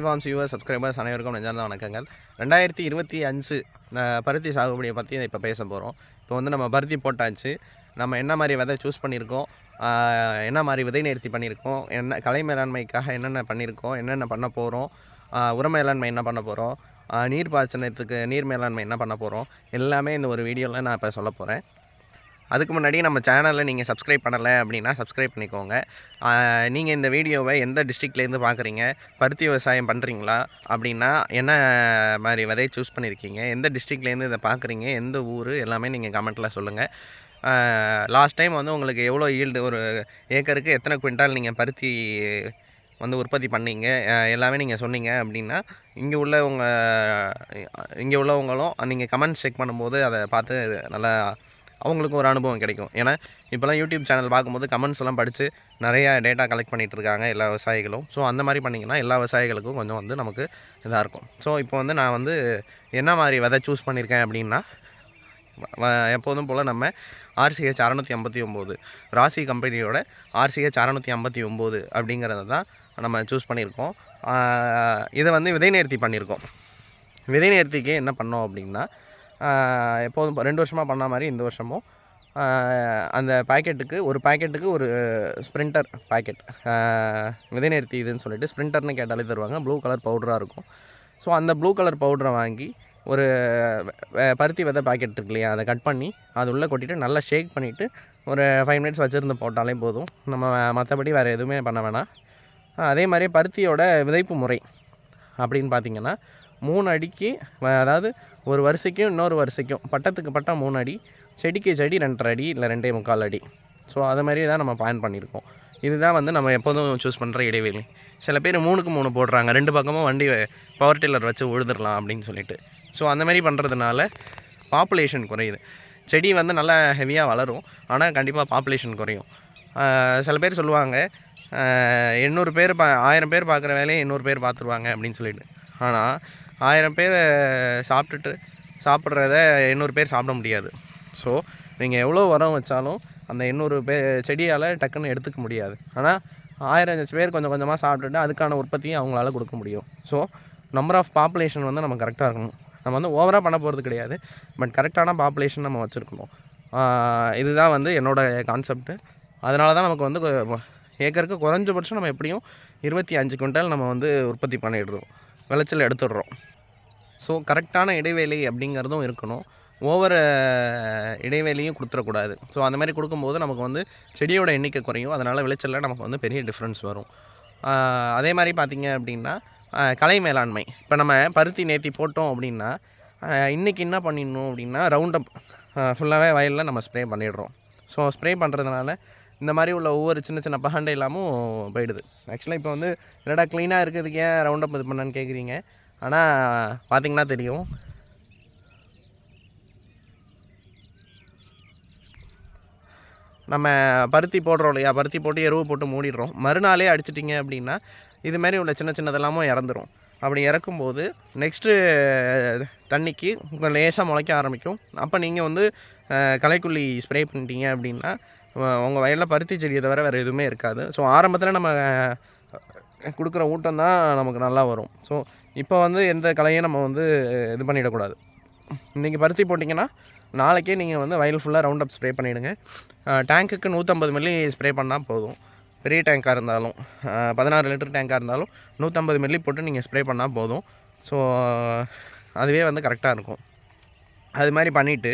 Forms your subscribers அனைவருக்கும் நெஞ்சார்ந்த வணக்கங்கள். ரெண்டாயிரத்தி இருபத்தி அஞ்சு பருத்தி சாகுபடியை பற்றி இப்போ பேச போகிறோம் இப்போ வந்து நம்ம பருத்தி போட்டாச்சு. நம்ம என்ன மாதிரி விதை சூஸ் பண்ணியிருக்கோம்? என்ன மாதிரி விதை நேர்த்தி பண்ணியிருக்கோம்? என்ன கலை மேலாண்மைக்காக என்னென்ன பண்ணியிருக்கோம்? என்னென்ன பண்ண போகிறோம் உர மேலாண்மை என்ன பண்ண போகிறோம் நீர் பாய்ச்சனத்துக்கு நீர் மேலாண்மை என்ன பண்ண போகிறோம் எல்லாமே இந்த ஒரு வீடியோவில் நான் இப்போ சொல்ல போகிறேன் அதுக்கு முன்னாடி நம்ம சேனலை நீங்கள் சப்ஸ்கிரைப் பண்ணலை அப்படின்னா சப்ஸ்கிரைப் பண்ணிக்கோங்க. நீங்கள் இந்த வீடியோவை எந்த டிஸ்ட்ரிக்ட்லேருந்து பார்க்குறீங்க? பருத்தி விவசாயம் பண்ணுறீங்களா? அப்படின்னா என்ன மாதிரி விதையை சூஸ் பண்ணியிருக்கீங்க? எந்த டிஸ்ட்ரிக்ட்லேருந்து இதை பார்க்குறீங்க? எந்த ஊர்? எல்லாமே நீங்கள் கமெண்ட்டில் சொல்லுங்கள் லாஸ்ட் டைம் வந்து உங்களுக்கு எவ்வளோ ஈல்டு ஒரு ஏக்கருக்கு எத்தனை குவிண்டால் நீங்கள் பருத்தி வந்து உற்பத்தி பண்ணீங்க? எல்லாமே நீங்கள் சொன்னீங்க அப்படின்னா இங்கே உள்ள உங்கள் இங்கே உள்ளவங்களும் நீங்கள் கமெண்ட்ஸ் செக் பண்ணும்போது அதை பார்த்து நல்லா அவங்களுக்கும் ஒரு அனுபவம் கிடைக்கும். ஏன்னா இப்போலாம் யூடியூப் சேனல் பார்க்கும்போது கமெண்ட்ஸ் எல்லாம் படித்து நிறையா டேட்டா கலெக்ட் பண்ணிகிட்டு இருக்காங்க எல்லா விவசாயிகளும். ஸோ அந்த மாதிரி பண்ணிங்கன்னா எல்லா விவசாயிகளுக்கும் கொஞ்சம் வந்து நமக்கு இதாக இருக்கும். ஸோ இப்போ வந்து நான் வந்து என்ன மாதிரி விதை சூஸ் பண்ணியிருக்கேன் அப்படின்னா எப்போதும் போல் நம்ம ஆர்சிஹெச் அறநூற்றி ஐம்பத்தி ஒம்பது ராசி கம்பெனியோட ஆர்சிஹெச் அறநூற்றி ஐம்பத்தி ஒம்பது அப்படிங்கிறத தான் நம்ம சூஸ் பண்ணியிருக்கோம். இதை வந்து விதை நேர்த்தி பண்ணியிருக்கோம். விதை நேர்த்திக்கு என்ன பண்ணோம் அப்படின்னா எப்போதும் ரெண்டு வருஷமாக பண்ண மாதிரி இந்த வருஷமும். அந்த பாக்கெட்டுக்கு ஒரு பாக்கெட்டுக்கு ஒரு ஸ்ப்ரிண்டர் பாக்கெட். விதை இதுன்னு சொல்லிட்டு ஸ்ப்ரிண்டர்னு கேட்டாலே தருவாங்க. ப்ளூ கலர் பவுடராக இருக்கும். ஸோ அந்த ப்ளூ கலர் பவுடரை வாங்கி ஒரு பருத்தி விதை பாக்கெட் இருக்கு இல்லையா அதை கட் பண்ணி அது உள்ளே கொட்டிட்டு நல்லா ஷேக் பண்ணிவிட்டு ஒரு ஃபைவ் மினிட்ஸ் வச்சுருந்து போட்டாலே போதும். நம்ம மற்றபடி வேறு எதுவுமே பண்ண வேணாம். அதே மாதிரி பருத்தியோட விதைப்பு முறை அப்படின்னு பார்த்தீங்கன்னா மூணு அடிக்கு அதாவது ஒரு வரிசைக்கும் இன்னொரு வரிசைக்கும் பட்டத்துக்கு பட்டம் மூணு அடி செடிக்கு செடி ரெண்டரை அடி இல்லை ரெண்டே முக்கால் அடி. ஸோ அது மாதிரி தான் நம்ம பிளான் பண்ணியிருக்கோம். இதுதான் வந்து நம்ம எப்போதும் சூஸ் பண்ணுற இடைவெளி. சில பேர் மூணுக்கு மூணு போடுறாங்க. ரெண்டு பக்கமும் வண்டி பவர் டில்லர் வச்சு உழுதுடலாம் அப்படின்னு சொல்லிட்டு. ஸோ அந்த மாதிரி பண்ணுறதுனால பாப்புலேஷன் குறையுது. செடி வந்து நல்லா ஹெவியாக வளரும். ஆனால் கண்டிப்பாக பாப்புலேஷன் குறையும். சில பேர் சொல்லுவாங்க எண்ணூறு பேர் பா ஆயிரம் பேர் பார்க்குற வேலையை எண்ணூறு பேர் பார்த்துருவாங்க அப்படின்னு சொல்லிட்டு. ஆனால் ஆயிரம் பேர் சாப்பிட்டுட்டு சாப்பிட்றத எண்ணூறு பேர் சாப்பிட முடியாது. ஸோ நீங்கள் எவ்வளோ உரம் வச்சாலும் அந்த எண்ணூறு பே செடியால் டக்குன்னு எடுத்துக்க முடியாது. ஆனால் ஆயிரம் பேர் கொஞ்சம் கொஞ்சமாக சாப்பிட்டுட்டு அதுக்கான உற்பத்தியும் அவங்களால கொடுக்க முடியும். ஸோ நம்பர் ஆஃப் பாப்புலேஷன் வந்து நம்ம கரெக்டாக இருக்கணும். நம்ம வந்து ஓவராக பண்ண போகிறது கிடையாது. பட் கரெக்டான பாப்புலேஷன் நம்ம வச்சுருக்கணும். இதுதான் வந்து என்னோடய கான்செப்ட்டு அதனால தான் நமக்கு வந்து ஏக்கருக்கு குறைஞ்சபட்சம் நம்ம எப்படியும் இருபத்தி அஞ்சு குவிண்டால் நம்ம வந்து உற்பத்தி பண்ணிடுறோம். விளைச்சல் எடுத்துடுறோம். ஸோ கரெக்டான இடைவேளை அப்படிங்கிறதும் இருக்கணும். ஓவர் இடைவேளையும் கொடுத்துடக்கூடாது. ஸோ அந்த மாதிரி கொடுக்கும்போது நமக்கு வந்து செடியோட எண்ணிக்கை குறையும். அதனால் விளைச்சலில் நமக்கு வந்து பெரிய டிஃப்ரென்ஸ் வரும். அதே மாதிரி பார்த்திங்க அப்படின்னா கலை மேலாண்மை. இப்போ நம்ம பருத்தி நேர்த்தி போட்டோம் அப்படின்னா இன்றைக்கி என்ன பண்ணிடணும் அப்படின்னா ரவுண்ட் அப் ஃபுல்லாகவே வயலில் நம்ம ஸ்ப்ரே பண்ணிடுறோம். ஸோ ஸ்ப்ரே பண்ணுறதுனால இந்த மாதிரி உள்ள ஒவ்வொரு சின்ன சின்ன பகண்டை இல்லாமல் போயிடுது. ஆக்சுவலாக இப்போ வந்து என்னடா க்ளீனாக இருக்கிறதுக்கு ஏன் ரவுண்ட் அப் இது பண்ணான்னு கேட்குறீங்க ஆனால் பார்த்தீங்கன்னா தெரியும். நம்ம பருத்தி போடுறோம் இல்லையா? பருத்தி போட்டு எருவு போட்டு மூடிடுறோம். மறுநாளே அடிச்சிட்டிங்க அப்படின்னா இதுமாரி உள்ள சின்ன சின்னதெல்லாமும் இறந்துடும் அப்படி இறக்கும்போது நெக்ஸ்ட்டு தண்ணிக்கு உங்கள் லேசாக முளைக்க ஆரம்பிக்கும். அப்போ நீங்கள் வந்து களைக்குள்ளி ஸ்ப்ரே பண்ணிட்டீங்க அப்படின்னா உங்கள் வயலில் பருத்தி செடியை தவிர வேறு எதுவுமே இருக்காது. ஸோ ஆரம்பத்தில் நம்ம கொடுக்குற ஊட்டம் தான் நமக்கு நல்லா வரும். ஸோ இப்போ வந்து எந்த கலையும் நம்ம வந்து இது பண்ணிடக்கூடாது. இன்றைக்கி பருத்தி போட்டிங்கன்னா நாளைக்கே நீங்கள் வந்து வயல் ஃபுல்லாக ரவுண்ட் அப் ஸ்ப்ரே பண்ணிவிடுங்க டேங்க்குக்கு நூற்றம்பது மில்லி ஸ்ப்ரே பண்ணால் போதும். பெரிய டேங்காக இருந்தாலும் பதினாறு லிட்டர் டேங்காக இருந்தாலும் நூற்றம்பது மில்லி போட்டு நீங்கள் ஸ்ப்ரே பண்ணால் போதும். ஸோ அதுவே வந்து கரெக்டாக இருக்கும். அது மாதிரி பண்ணிவிட்டு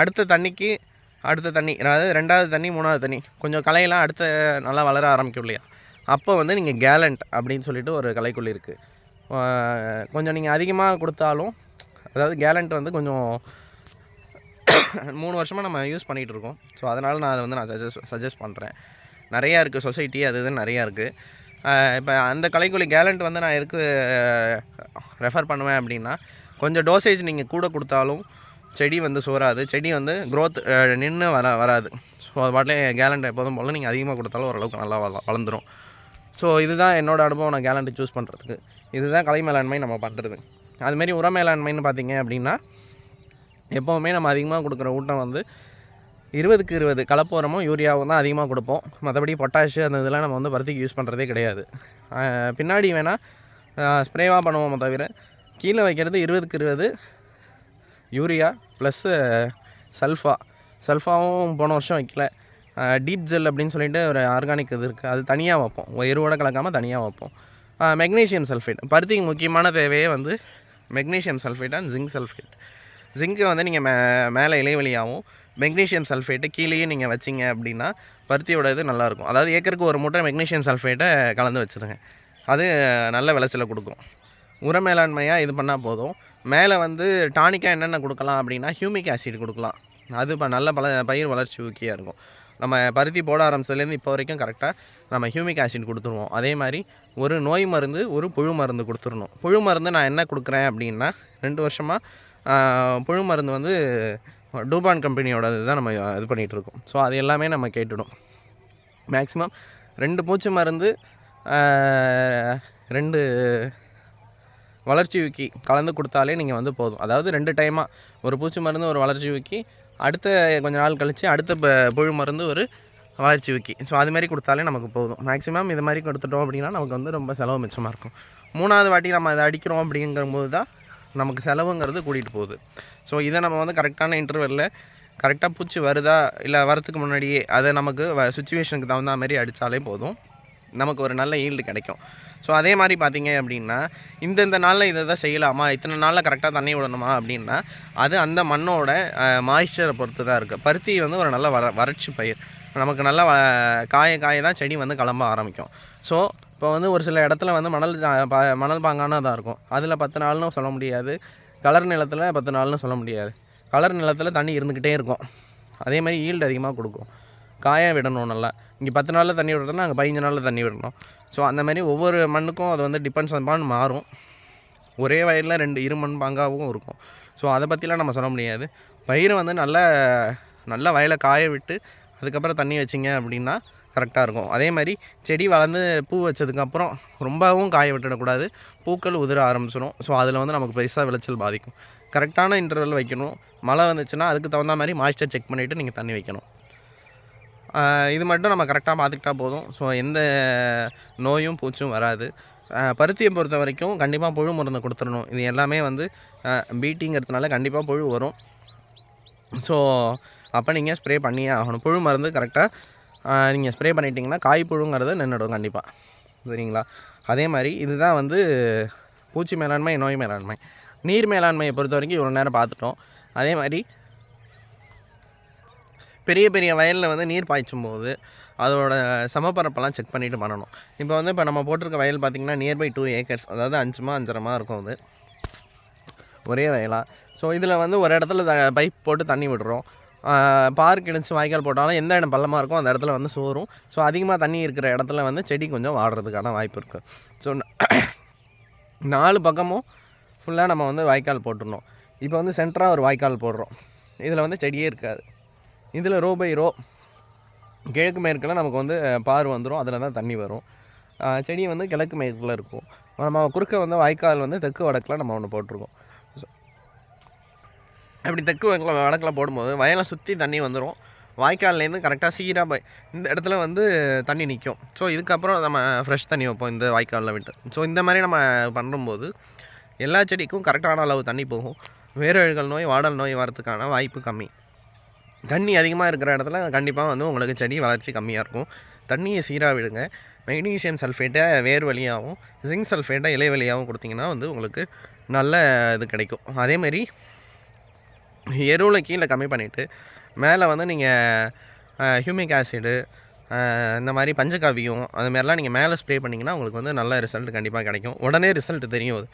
அடுத்த தண்ணிக்கு அடுத்த தண்ணி அதாவது ரெண்டாவது தண்ணி மூணாவது தண்ணி கொஞ்சம் களையெல்லாம் அடுத்த நல்லா வளர ஆரம்பிக்கும் இல்லையா? அப்போ வந்து நீங்கள் கேலண்ட் அப்படின்னு சொல்லிட்டு ஒரு கலைக்குள் இருக்குது கொஞ்சம் நீங்கள் அதிகமாக கொடுத்தாலும் அதாவது கேலண்ட் வந்து கொஞ்சம் மூணு வருஷமாக நம்ம யூஸ் பண்ணிகிட்டு இருக்கோம். ஸோ அதனால் நான் அதை வந்து நான் சஜஸ்ட் சஜஸ்ட் பண்ணுறேன் நிறையா இருக்குது சொசைட்டி அது இதுன்னு நிறையா இருக்குது இப்போ அந்த கலைக்குழி கேலண்ட் வந்து நான் எதுக்கு ரெஃபர் பண்ணுவேன் அப்படின்னா கொஞ்சம் டோசேஜ் நீங்கள் கூட கொடுத்தாலும் செடி வந்து சோறாது. செடி வந்து க்ரோத் நின்று வர வராது. ஸோ அது பாட்டிலே கேலண்ட் எப்போதும் போல் நீங்கள் அதிகமாக கொடுத்தாலும் ஓரளவுக்கு நல்லா வள ஸோ இதுதான் என்னோடய அனுபவம் நான் கேலண்டர் சூஸ் பண்ணுறதுக்கு இதுதான் கலை மேலாண்மை நம்ம பண்ணுறது அதுமாரி உர மேலாண்மைன்னு பார்த்தீங்க அப்படின்னா எப்போவுமே நம்ம அதிகமாக கொடுக்குற ஊட்டம் வந்து இருபதுக்கு இருபது கலப்போரமும் யூரியாவும் தான் அதிகமாக கொடுப்போம். மற்றபடி பொட்டாஷு அந்த இதெல்லாம் நம்ம வந்து பருத்திக்கு யூஸ் பண்ணுறதே கிடையாது. பின்னாடி வேணால் ஸ்ப்ரேவாக பண்ணுவோம் தவிர கீழே வைக்கிறது இருபதுக்கு இருபது யூரியா ப்ளஸ்ஸு சல்ஃபா சல்ஃபாவும் போன வருஷம் வைக்கல. டீப் ஜெல் அப்படின்னு சொல்லிட்டு ஒரு ஆர்கானிக் இது இருக்குது அது தனியாக வைப்போம். எருவோட கலக்காமல் தனியாக வைப்போம். மெக்னீஷியம் சல்ஃபேட் பருத்திக்கு முக்கியமான தேவையே வந்து magnesium sulphate and zinc sulphate zinc வந்து நீங்கள் மே மேலே இலைவெளியாகவும் மெக்னீஷியம் சல்ஃபேட்டு கீழேயே நீங்கள் வச்சிங்க அப்படின்னா பருத்தியோட இது நல்லாயிருக்கும். அதாவது ஏக்கருக்கு ஒரு மூட்டை மெக்னீஷியம் சல்ஃபேட்டை கலந்து வச்சுருங்க. அது நல்ல விளைச்சலை கொடுக்கும். உர மேலாண்மையாக இது பண்ணால் போதும். மேலே வந்து டானிக்காக என்னென்ன கொடுக்கலாம் அப்படின்னா ஹியூமிக் ஆசிட் கொடுக்கலாம். அது இப்போ நல்ல பல பயிர் வளர்ச்சி ஊக்கியாக இருக்கும். நம்ம பருத்தி போட ஆரம்பிச்சதுலேருந்து இப்போ வரைக்கும் கரெக்டாக நம்ம ஹியூமிக் ஆசிட் கொடுத்துருவோம். அதே மாதிரி ஒரு நோய் மருந்து ஒரு புழு மருந்து கொடுத்துடணும். புழு மருந்து நான் என்ன கொடுக்குறேன் அப்படின்னா ரெண்டு வருஷமாக புழு மருந்து வந்து டூபான் கம்பெனியோட இதுதான் நம்ம இது பண்ணிகிட்டு இருக்கோம். ஸோ அது எல்லாமே நம்ம கேட்டுடும். மேக்ஸிமம் ரெண்டு பூச்சி மருந்து ரெண்டு வளர்ச்சி விக்கி கலந்து கொடுத்தாலே நீங்கள் வந்து போதும். அதாவது ரெண்டு டைமாக ஒரு பூச்சி மருந்து ஒரு வளர்ச்சி விக்கி அடுத்த கொஞ்ச நாள் கழித்து அடுத்த புழு மருந்து ஒரு வளர்ச்சி விக்கி. ஸோ அது மாதிரி கொடுத்தாலே நமக்கு போதும். மேக்ஸிமம் இது மாதிரி கொடுத்துட்டோம் அப்படின்னா நமக்கு வந்து ரொம்ப செலவு மிச்சமாக இருக்கும். மூணாவது வாட்டி நம்ம அதை அடிக்கிறோம் அப்படிங்கும்போது தான் நமக்கு செலவுங்கிறது கூட்டிகிட்டு போகுது. ஸோ இதை நம்ம வந்து கரெக்டான இன்டர்வெல்ல கரெக்டாக பூச்சி வருதா இல்லை வரத்துக்கு முன்னாடியே அதை நமக்கு சுச்சுவேஷனுக்கு தகுந்த மாதிரி அடித்தாலே போதும். நமக்கு ஒரு நல்ல ஈல்டு கிடைக்கும். ஸோ அதே மாதிரி பார்த்தீங்க அப்படின்னா இந்தந்த நாளில் இதை தான் செய்யலாமா? இத்தனை நாளில் கரெக்டாக தண்ணி விடணுமா? அப்படின்னா அது அந்த மண்ணோட மாய்ஸ்சரை பொறுத்து தான் இருக்குது பருத்தி வந்து ஒரு நல்ல வர வறட்சி பயிர். நமக்கு நல்ல காய காய தான் செடி வந்து கிளம்ப ஆரம்பிக்கும். ஸோ இப்போ வந்து ஒரு சில இடத்துல வந்து மணல் மணல் பா- மணல் பாங்கானதாக இருக்கும். அதில் பத்து நாள்னு சொல்ல முடியாது. கலர் நிலத்தில் பத்து நாள்னு சொல்ல முடியாது. கலர் நிலத்தில் தண்ணி இருந்துக்கிட்டே இருக்கும். அதே மாதிரி ஈல்டு அதிகமாக கொடுக்கும். காய விடணும் நல்லா. இங்கே பத்து நாளில் தண்ணி விடுறதுனா அங்கே பதினஞ்சு நாளில் தண்ணி விடணும். ஸோ அந்த மாதிரி ஒவ்வொரு மண்ணுக்கும் அது வந்து டிபெண்ட்ஸ் அப்பான் மாறும். ஒரே வயலில் ரெண்டு இரு மண் பங்காகவும் இருக்கும். ஸோ அதை பற்றிலாம் நம்ம சொல்ல முடியாது. பயிர் வந்து நல்ல நல்ல வயலை காய விட்டு அதுக்கப்புறம் தண்ணி வச்சிங்க அப்படின்னா கரெக்டாக இருக்கும். அதே மாதிரி செடி வளர்ந்து பூ வச்சதுக்கப்புறம் ரொம்பவும் காய விட்டுடக்கூடாது. பூக்கள் உதிர ஆரம்பிச்சிடும் ஸோ அதில் வந்து நமக்கு பெருசாக விளைச்சல் பாதிக்கும். கரெக்டான இன்டர்வல் வைக்கணும். மழை வந்துச்சுன்னா அதுக்கு தகுந்த மாதிரி மாய்ஸ்டர் செக் பண்ணிவிட்டு நீங்கள் தண்ணி வைக்கணும். இது மட்டும் நம்ம கரெக்டாக பார்த்துக்கிட்டா போதும். ஸோ எந்த நோயும் பூச்சும் வராது. பருத்தியை பொறுத்த வரைக்கும் கண்டிப்பாக புழு மருந்து கொடுத்துடணும். இது எல்லாமே வந்து பீட்டிங்கிறதுனால கண்டிப்பாக புழு வரும். ஸோ அப்போ நீங்கள் ஸ்ப்ரே பண்ணியே ஆகணும். புழு மருந்து கரெக்டாக நீங்கள் ஸ்ப்ரே பண்ணிட்டீங்கன்னா காய் புழுங்கிறது நின்றுடும் கண்டிப்பாக சரிங்களா? அதே மாதிரி இதுதான் வந்து பூச்சி மேலாண்மை நோய் மேலாண்மை. நீர் மேலாண்மையை பொறுத்த வரைக்கும் இவ்வளோ நேரம் பார்த்துட்டோம். அதே மாதிரி பெரிய பெரிய வயலில் வந்து நீர் பாய்ச்சும் போது அதோட சமப்பரப்பெல்லாம் செக் பண்ணிவிட்டு பண்ணணும். இப்போ வந்து இப்போ நம்ம போட்டிருக்க வயல் பார்த்திங்கன்னா நியர்பை டூ ஏக்கர்ஸ் அதாவது அஞ்சுமா அஞ்சரமா இருக்கும் அது. ஒரே வயலாக ஸோ இதில் வந்து ஒரு இடத்துல த பைப் போட்டு தண்ணி விடுறோம். பார்க் இடிச்சு வாய்க்கால் போட்டாலும் எந்த இடம் பள்ளமாக இருக்கோ அந்த இடத்துல வந்து சோறும். ஸோ அதிகமாக தண்ணி இருக்கிற இடத்துல வந்து செடி கொஞ்சம் வாடுறதுக்கான வாய்ப்பு இருக்குது ஸோ நாலு பக்கமும் ஃபுல்லாக நம்ம வந்து வாய்க்கால் போட்டுடணும். இப்போ வந்து சென்டராக ஒரு வாய்க்கால் போடுறோம். இதில் வந்து செடியே இருக்காது. இதில் ரோ பை ரோ கிழக்கு மேற்கில் நமக்கு வந்து பார் வந்துடும் அதில் தான் தண்ணி வரும். செடி வந்து கிழக்கு மேற்கில் இருக்கும். நம்ம குறுக்க வந்து வாய்க்கால் வந்து தெற்கு வடக்கில் நம்ம ஒன்று போட்டிருக்கோம். அப்படி தெற்கு வடக்கில் வடக்கில் போடும்போது வயலை சுற்றி தண்ணி வந்துடும் வாய்க்கால்லேருந்து கரெக்டாக சீராக போய் இந்த இடத்துல வந்து தண்ணி நிற்கும் ஸோ இதுக்கப்புறம் நம்ம ஃப்ரெஷ் தண்ணி வைப்போம் இந்த வாய்க்காலில் விட்டு. ஸோ இந்த மாதிரி நம்ம பண்ணும்போது எல்லா செடிக்கும் கரெக்டான அளவு தண்ணி போகும். வேரழுகல் நோய் வாடல் நோய் வரதுக்கான வாய்ப்பு கம்மி. தண்ணி அதிகமாக இருக்கிற இடத்துல கண்டிப்பாக வந்து உங்களுக்கு செடி வளர்ச்சி கம்மியாக இருக்கும். தண்ணியை சீராக விடுங்க. மெக்னீஷியம் சல்ஃபேட்டை வேர் வழியாகவும் ஜிங்க் சல்ஃபேட்டை இலை வழியாகவும் கொடுத்தீங்கன்னா வந்து உங்களுக்கு நல்ல இது கிடைக்கும். அதேமாரி எருவில் கீழே கம்மி பண்ணிவிட்டு மேலே வந்து நீங்கள் ஹியூமிக் ஆசிடு இந்த மாதிரி பஞ்சகாவியம் அது மாதிரிலாம் நீங்கள் மேலே ஸ்ப்ரே பண்ணிங்கன்னா உங்களுக்கு வந்து நல்ல ரிசல்ட் கண்டிப்பாக கிடைக்கும். உடனே ரிசல்ட் தெரியும். அது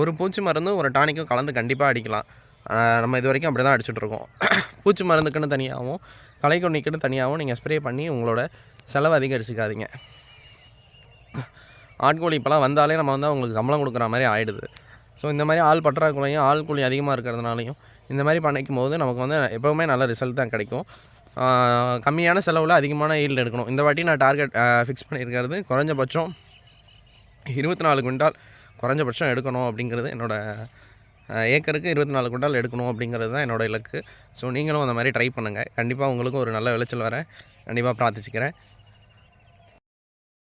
ஒரு பூச்சி மருந்தும் ஒரு டானிக்கும் கலந்து கண்டிப்பாக அடிக்கலாம். நம்ம இது வரைக்கும் அப்படி தான் அடிச்சிட்ருக்கோம். பூச்சி மருந்துக்குன்னு தனியாகவும் களைக்கொன்னிக்குன்னு தனியாகவும் நீங்கள் ஸ்ப்ரே பண்ணி உங்களோட செலவு அதிகரிச்சுக்காதீங்க. ஆட்கூலி இப்போலாம் வந்தாலே நம்ம வந்து அவங்களுக்கு சம்பளம் கொடுக்குற மாதிரி ஆகிடுது ஸோ இந்த மாதிரி ஆள் பற்றாக்குறையும் ஆள் கூலி அதிகமாக இருக்கிறதுனாலையும் இந்த மாதிரி பண்ணிக்கும் போது நமக்கு வந்து எப்போவுமே நல்ல ரிசல்ட் தான் கிடைக்கும். கம்மியான செலவில் அதிகமான ஈல்டு எடுக்கணும். இந்த வாட்டி நான் டார்கெட் ஃபிக்ஸ் பண்ணியிருக்கிறது குறைஞ்சபட்சம் இருபத்தி நாலு குவிண்டால் குறைஞ்சபட்சம் எடுக்கணும் அப்படிங்கிறது என்னோடய ஏக்கருக்கு இருபத்தி நாலு குண்டால் எடுக்கணும் அப்படிங்கிறது தான் என்னோட இலக்கு. ஸோ நீங்களும் அந்த மாதிரி ட்ரை பண்ணுங்கள் கண்டிப்பாக உங்களுக்கும் ஒரு நல்ல விளைச்சல் வர. கண்டிப்பாக பிரார்த்திச்சுக்கிறேன்.